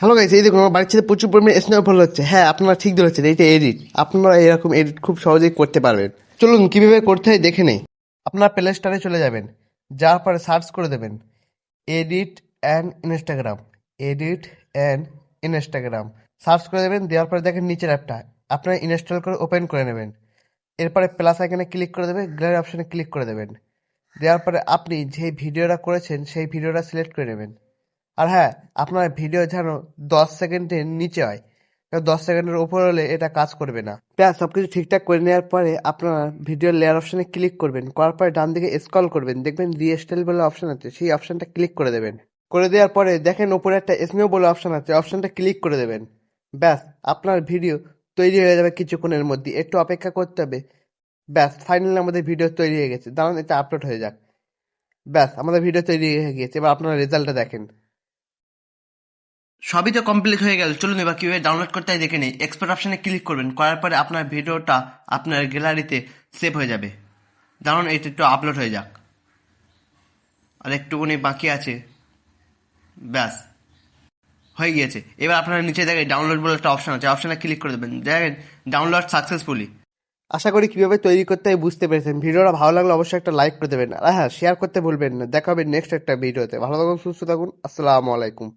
Hello guys এই দেখুন, আমার বাড়ির ছেলে প্রচুর পরিমাণে স্নোফল হচ্ছে। হ্যাঁ আপনারা ঠিক ধরেছেন এইটা এডিট আপনারা এরকম এডিট খুব সহজেই করতে পারবেন। চলুন, কীভাবে করতে হয় দেখে নেই। আপনারা প্লে স্টোরে চলে যাবেন। যাওয়ার পরে সার্চ করে দেবেন। Edit and Instagram edit and Instagram search করে দেবেন, দেওয়ার পরে দেখেন নিচের অ্যাপটা আপনারা ইনস্টল করে ওপেন করে নেবেন। এরপরে প্লাস আইকনে ক্লিক করে দেবেন গ্যালারি অপশানে ক্লিক করে দেবেন। দেওয়ার পরে আপনি যে ভিডিওটা করেছেন, সেই ভিডিওটা সিলেক্ট করে নেবেন। আর হ্যাঁ আপনার ভিডিও যেন দশ সেকেন্ডের নিচে হয়। দশ সেকেন্ডের উপর হলে এটা কাজ করবে না। প্লাস সব কিছু ঠিকঠাক করে নেওয়ার পরে আপনারা ভিডিও লেয়ার অপশানে ক্লিক করবেন। করার পরে ডান দিকে স্ক্রল করবেন। দেখবেন রিস্টাইল বলে অপশান আছে। সেই অপশানটা ক্লিক করে দেবেন। করে দেওয়ার পরে দেখেন উপরে একটা স্নেও বলে অপশান আছে। অপশানটা ক্লিক করে দেবেন। ব্যাস, আপনার ভিডিও তৈরি হয়ে যাবে কিছুক্ষণের মধ্যে। একটু অপেক্ষা করতে হবে। ব্যাস ফাইনালি আমাদের ভিডিও তৈরি হয়ে গেছে। দাঁড়ান, এটা আপলোড হয়ে যাক। ব্যাস, আমাদের ভিডিও তৈরি হয়ে গিয়েছে। এবার আপনারা রেজাল্টটা দেখেন। সবই তো কমপ্লিট হয়ে গেল। চলুন এবার কীভাবে ডাউনলোড করতে হয় দেখে নেই। এক্সপোর্ট অপশানে ক্লিক করবেন। করার পরে আপনার ভিডিওটা আপনার গ্যালারিতে সেভ হয়ে যাবে। দাঁড়ান এটা একটু আপলোড হয়ে যাক। আর একটুখানি বাকি আছে। ব্যাস। হয়ে গিয়েছে। এবার আপনারা নিচে দেখেন ডাউনলোড বলে একটা অপশন আছে। অপশানে ক্লিক করে দেবেন। দেখেন ডাউনলোড সাকসেসফুলি আশা করি কীভাবে তৈরি করতে হয় বুঝতে পেরেছেন। ভিডিওটা ভালো লাগলে অবশ্যই একটা লাইক করে দেবেন। আর হ্যাঁ শেয়ার করতে ভুলবেন না। দেখা হবে নেক্সট একটা ভিডিওতে। ভালো থাকুন, সুস্থ থাকুন। আসসালামু আলাইকুম।